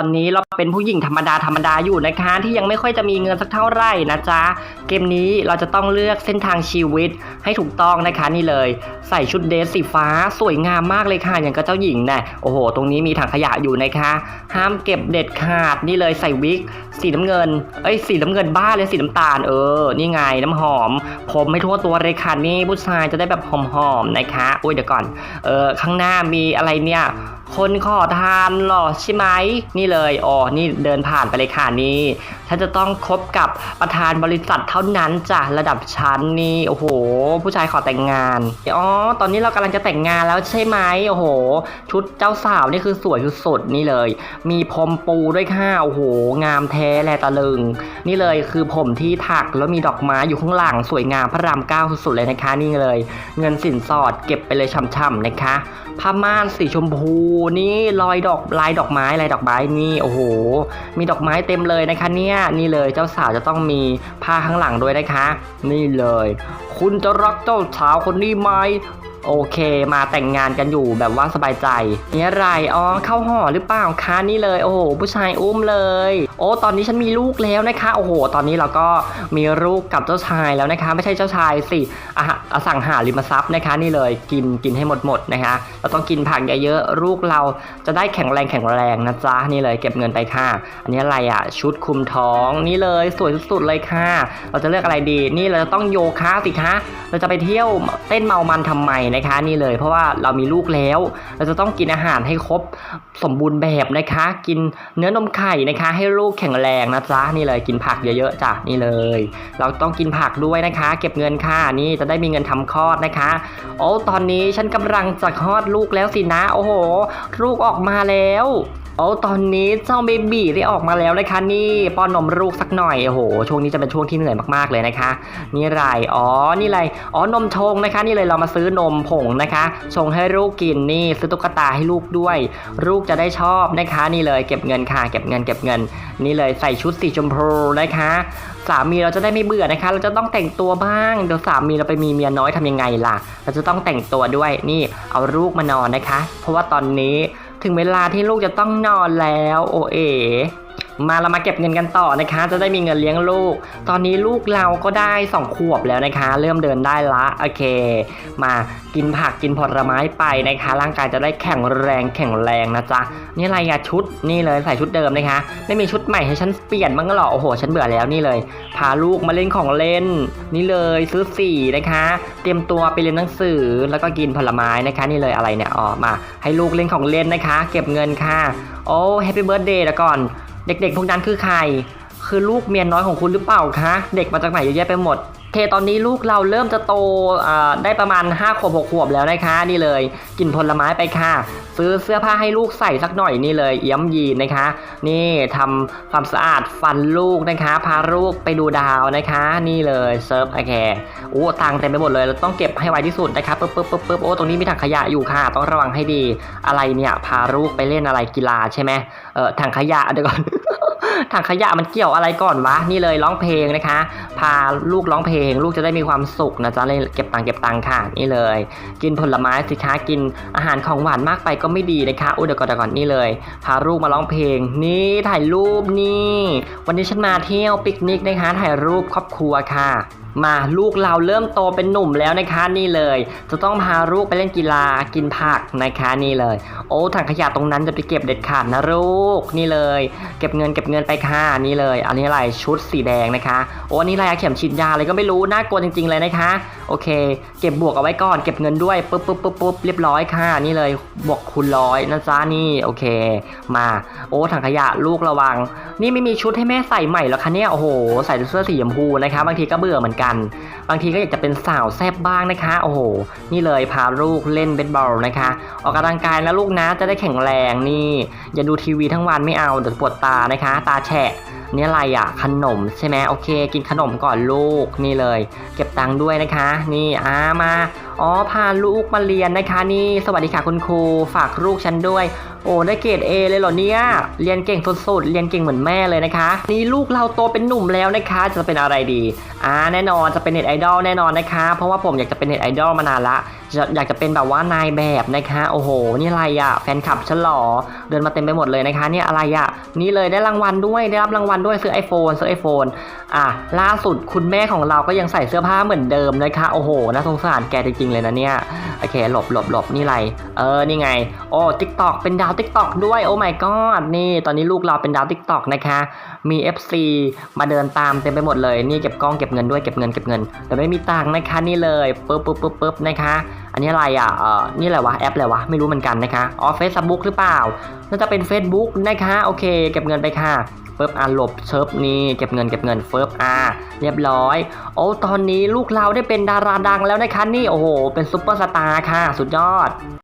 ตอนนี้เราเป็นผู้หญิงธรรมดาธรรมดาอยู่นะคะ ที่ยังไม่ค่อยจะมีเงินสักเท่าไหร่นะจ๊ะ เกมนี้เราจะต้องเลือกเส้นทางชีวิตให้ถูกต้องนะคะนี่เลย ใส่ชุดเดรสสีฟ้าสวยงามมากเลยค่ะ อย่างกับเจ้าหญิงนะโอ้โห ตรงนี้มีถังขยะอยู่นะคะ ห้ามเก็บเด็ดขาดนี่เลยใส่วิกสีน้ำเงิน เอ้ยสีน้ำเงินบ้าเลยสีน้ำตาลเออ นี่ไงน้ำหอม ผมไม่ทั่วตัวเลยค่ะนี่ผู้ชายจะได้แบบหอมๆนะคะ อุ้ยเดี๋ยวก่อน เออข้างหน้ามีอะไรเนี่ย คนขอทานหรอใช่ไหมนี่เลยอ๋อนี่เดินผ่านไปเลยค่ะนี่ฉันจะต้องคบกับประธานบริษัทเท่านั้นจ้ะระดับชั้นนี่โอ้โห ผู้ชายขอแต่งงานอ๋อตอนนี้เรากำลังจะแต่งงานแล้วใช่ไหมโอ้โห ชุดเจ้าสาวนี่คือสวยสุดๆนี่เลย มีพรมปูด้วยค่ะโอ้โห งามแท้แลตะลึง นี่เลยคือผมที่ถักแล้วมีดอกไม้อยู่ข้างหลังสวยงามพระรามเก้าสุดๆเลยนะคะ นี่เลย เงินสินสอดเก็บไปเลยช่ำๆนะคะผ้าม่านสีชมพูนี่ลอยดอกลายดอกไม้ลายดอกไม้นี่โอ้โห มีดอกไม้เต็มเลยนะคะเนี่ยนี่เลยเจ้าสาวจะต้องมีผ้าข้างหลังด้วยนะคะ นี่เลย คุณจะรักเจ้าสาวคนนี้ไหม โอเค มาแต่งงานกันอยู่แบบว่าสบายใจนี่อะไรอ๋อเข้าห่อหรือเปล่าคะนี่เลย โอ้โหผู้ชายอุ้มเลย โอ้ตอนนี้ฉันมีลูกแล้วนะคะ โอ้โห ตอนนี้เราก็มีลูกกับเจ้าชายแล้วนะคะ ไม่ใช่เจ้าชายสิอะฮะอสังหาริมทรัพย์นะคะ นี่เลยกินกินให้หมดหมดนะคะ เราต้องกินผักเยอะๆลูกเราจะได้แข็งแรงแข็งแรงนะจ๊ะนี่เลย เก็บเงินไปค่ะ อันนี้อะไรอะชุดคุมท้องนี่เลยสวยสุดๆเลยค่ะ เราจะเลือกอะไรดี นี่เราจะต้องโยคะสิคะเราจะไปเที่ยวเต้นเมามันทำไมนะคะนี่เลย เพราะว่าเรามีลูกแล้ว เราจะต้องกินอาหารให้ครบสมบูรณ์แบบนะคะ กินเนื้อนมไข่นะคะ ให้ลูกแข็งแรงนะจ๊ะนี่เลยกินผักเยอะๆจ้ะนี่เลย เราต้องกินผักด้วยนะคะ เก็บเงินค่ะนี่จะได้มีเงินทำคลอดนะคะ โอ้ตอนนี้ฉันกำลังจะคลอดลูกแล้วสินะ โอ้โห ลูกออกมาแล้ว โอ้ตอนนี้เจ้าเบบีได้ออกมาแล้วนะคะนี่ป้อนนมลูกสักหน่อยโอ้โหช่วงนี้จะเป็นช่วงที่เหนื่อยมากๆเลยนะคะ นี่ไรอ๋อนี่ไรอ๋อนมชงนะคะ นี่เลยเรามาซื้อนมผงนะคะชงให้ลูกกินนี่ซื้อตุ๊กตาให้ลูกด้วย ลูกจะได้ชอบนะคะ นี่เลยเก็บเงินค่ะ เก็บเงิน เก็บเงิน นี่เลยใส่ชุดสีชมพูนะคะสามีเราจะได้ไม่เบื่อนะคะ เราจะต้องแต่งตัวบ้างเดี๋ยวสามีเราไปมีเมียน้อยทำยังไงล่ะ เราจะต้องแต่งตัวด้วยนี่เอาลูกมานอนนะคะ เพราะว่าตอนนี้ ถึงเวลาที่ลูกจะต้องนอนแล้ว โอเอ มาเรามาเก็บเงินกันต่อนะคะ จะได้มีเงินเลี้ยงลูก ตอนนี้ลูกเราก็ได้สองขวบแล้วนะคะ เริ่มเดินได้ละโอเค มากินผักกินผลไม้ไปนะคะ ร่างกายจะได้แข็งแรงแข็งแรงนะจ๊ะนี่อะไรอะชุดนี่เลยใส่ชุดเดิมนะคะ ไม่มีชุดใหม่ให้ฉันเปลี่ยนบ้างหรอโอ้โห ฉันเบื่อแล้วนี่เลย พาลูกมาเล่นของเล่น นี่เลยซื้อสีนะคะ เตรียมตัวไปเรียนหนังสือแล้วก็กินผลไม้นะคะ นี่เลยอะไรเนี่ยอ๋อมา ให้ลูกเล่นของเล่นนะคะ เก็บเงินค่ะโอ้แฮปปี้เบิร์ดเดย์ละก่อน เด็กๆพวกนั้นคือใคร คือลูกเมียน้อยของคุณหรือเปล่าคะ เด็กมาจากไหนเยอะแยะไปหมด เคตอนนี้ลูกเราเริ่มจะโตได้ประมาณ 5 ขวบ 6 ขวบแล้วนะคะนี่เลย กินผลไม้ไปค่ะ ซื้อเสื้อผ้าให้ลูกใส่สักหน่อยนี่เลย เอี้ยมยีนนะคะ นี่ทำความสะอาดฟันลูกนะคะ พาลูกไปดูดาวนะคะ นี่เลยเซิร์ฟโอเคโอ้ตังเต็มไปหมดเลยเราต้องเก็บให้ไวที่สุดนะคะปึ๊บปึ๊บปึ๊บปึ๊บโอ้ตรงนี้มีถังขยะอยู่ค่ะ ต้องระวังให้ดีอะไรเนี่ยพาลูกไปเล่นอะไรกีฬาใช่ไหมเออถังขยะเดี๋ยวก่อน ถังขยะมันเกี่ยวอะไรก่อนวะ นี่เลยร้องเพลงนะคะ พาลูกร้องเพลง ลูกจะได้มีความสุขนะจ๊ะเลยเก็บตังค์เก็บตังค์ค่ะ นี่เลย กินผลไม้สิคะกินอาหารของหวานมากไปก็ไม่ดีนะคะอุ้ยเดี๋ยวก่อนเดี๋ยวก่อนนี่เลย พาลูกมาร้องเพลง นี่ถ่ายรูปนี่ วันนี้ฉันมาเที่ยวปิกนิกนะคะถ่ายรูปครอบครัวค่ะ มาลูกเราเริ่มโตเป็นหนุ่มแล้วนะคะนี่เลย จะต้องพาลูกไปเล่นกีฬากินผักนะคะนี่เลย โอ้ถังขยะตรงนั้นจะไปเก็บเด็ดขาดนะลูกนี่เลย เก็บเงินเก็บเงินไปค่ะนี่เลย อันนี้อะไรชุดสีแดงนะคะโอ้อันนี่อะไรเข็มฉีดยาอะไรก็ไม่รู้น่ากลัวจริง ๆ เลยนะคะ โอเค เก็บบวกเอาไว้ก่อนเก็บเงินด้วยปุ๊บปุ๊บปุ๊บปุ๊บเรียบร้อยค่ะ นี่เลยบวกคูณร้อยนะจ๊ะนี่โอเค มาโอ้ถังขยะลูกระวัง นี่ไม่มีชุดให้แม่ใส่ใหม่แล้วคะเนี่ยโอ้โหใส่เสื้อสีชมพูนะคะบางทีก็เบื่อเหมือนกันบางทีก็อยากจะเป็นสาวแซบบ้างนะคะ โอ้โห นี่เลยพาลูกเล่นเบสบอลนะคะ ออกกำลังกายนะลูกนะจะได้แข็งแรงนี่ อย่าดูทีวีทั้งวันไม่เอาเดี๋ยวปวดตานะคะ ตาแฉะนี่อะไรอะขนมใช่ไหมโอเค กินขนมก่อนลูกนี่เลย เก็บตังค์ด้วยนะคะ นี่อามาอ๋อพาลูกมาเรียนนะคะ นี่สวัสดีค่ะคุณครูฝากลูกฉันด้วย อ้ได้เกรด A เลยเหรอเนี่ย เรียนเก่งสุดๆ เรียนเก่งเหมือนแม่เลยนะคะ นี่ลูกเราโตเป็นหนุ่มแล้วนะคะ จะเป็นอะไรดี อ่า แน่นอนจะเป็นเน็ตไอดอลแน่นอนนะคะ เพราะว่าผมอยากจะเป็นเน็ตไอดอลมานานละจะอยากจะเป็นแบบว่านายแบบนะคะ โอ้โห นี่อะไรอะแฟนคลับฉันหรอ เดินมาเต็มไปหมดเลยนะคะ เนี่ยอะไรอะนี่เลยได้รางวัลด้วย ได้รับรางวัลด้วยซื้อ iPhone ซื้อ iPhone อะ ล่าสุดคุณแม่ของเราก็ยังใส่เสื้อผ้าเหมือนเดิมนะคะ โอ้โห น่าสงสารแกจริงๆเลยนะเนี่ย โอเค หลบหลบหลบนี่อะไร เออ นี่ไง โอ้ TikTok เป็นดาว TikTok ด้วยโอ้ my god นี่ตอนนี้ลูกเราเป็นดาว TikTok นะคะ มี FC มาเดินตามเต็มไปหมดเลย นี่เก็บกล้องเก็บเงินด้วยเก็บเงินเก็บเงิน แต่ไม่มีตังค์นะคะนี่เลยปึ๊บปึ๊บปึ๊บปึ๊บนะคะ อันนี้อะไรอะเออนี่อะไรวะแอปอะไรวะไม่รู้เหมือนกันนะคะอ๋อ Facebook หรือเปล่าน่าจะเป็น Facebook นะคะโอเค เก็บเงินไปค่ะเฟิบอะหลบเชิบนี่เก็บเงินเก็บเงินเฟิบอะเรียบร้อย โอ้ตอนนี้ลูกเราได้เป็นดาราดังแล้วนะคะนี่โอ้โหเป็นซุปเปอร์สตาร์ค่ะ สุดยอด